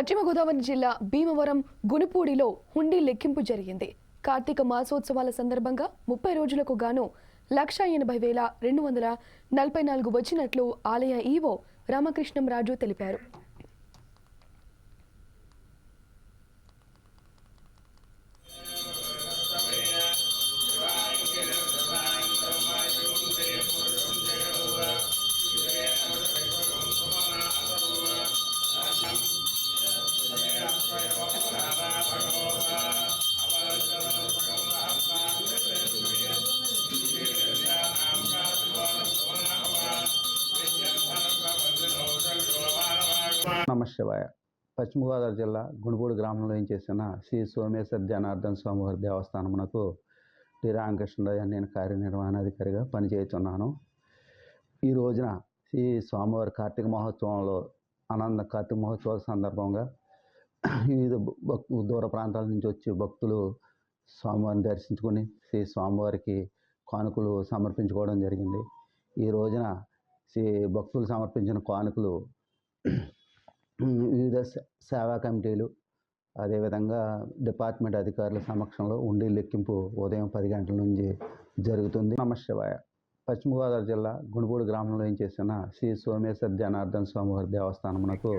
పశ్చిమ గోదావరి జిల్లా భీమవరం గునుపూడిలో హుండీ లెక్కింపు జరిగింది. కార్తీక మాసోత్సవాల సందర్భంగా ముప్పై రోజులకు గాను లక్ష ఎనభై వేల రెండు వందల నలభై నాలుగు వచ్చినట్లు ఆలయ ఈవో రామకృష్ణం రాజు తెలిపారు. నమ శివాయ. పశ్చిమ గోదావరి జిల్లా గుణపూడి గ్రామంలో ఏం చేసిన శ్రీ సోమేశ్వర జనార్దన్ స్వామివారి దేవస్థానమునకు టి రామకృష్ణరావు నేను కార్యనిర్వహణాధికారిగా పనిచేస్తున్నాను ఈ రోజున శ్రీ స్వామివారి కార్తీక మహోత్సవంలో అనంద కార్తీక మహోత్సవ సందర్భంగా వివిధ దూర ప్రాంతాల నుంచి వచ్చి భక్తులు స్వామివారిని దర్శించుకుని శ్రీ స్వామివారికి కానుకలు సమర్పించుకోవడం జరిగింది. ఈ రోజున శ్రీ భక్తులు సమర్పించిన కానుకలు వివిధ సేవా కమిటీలు అదేవిధంగా డిపార్ట్మెంట్ అధికారుల సమక్షంలో ఉండి లెక్కింపు ఉదయం పది గంటల నుంచి జరుగుతుంది. నమశివాయ పశ్చిమగోదావరి పశ్చిమ గోదావరి జిల్లా గుణపూడి గ్రామంలో ఏం చేసిన శ్రీ సోమేశ్వర జనార్దన్ స్వామివారి దేవస్థానమునకు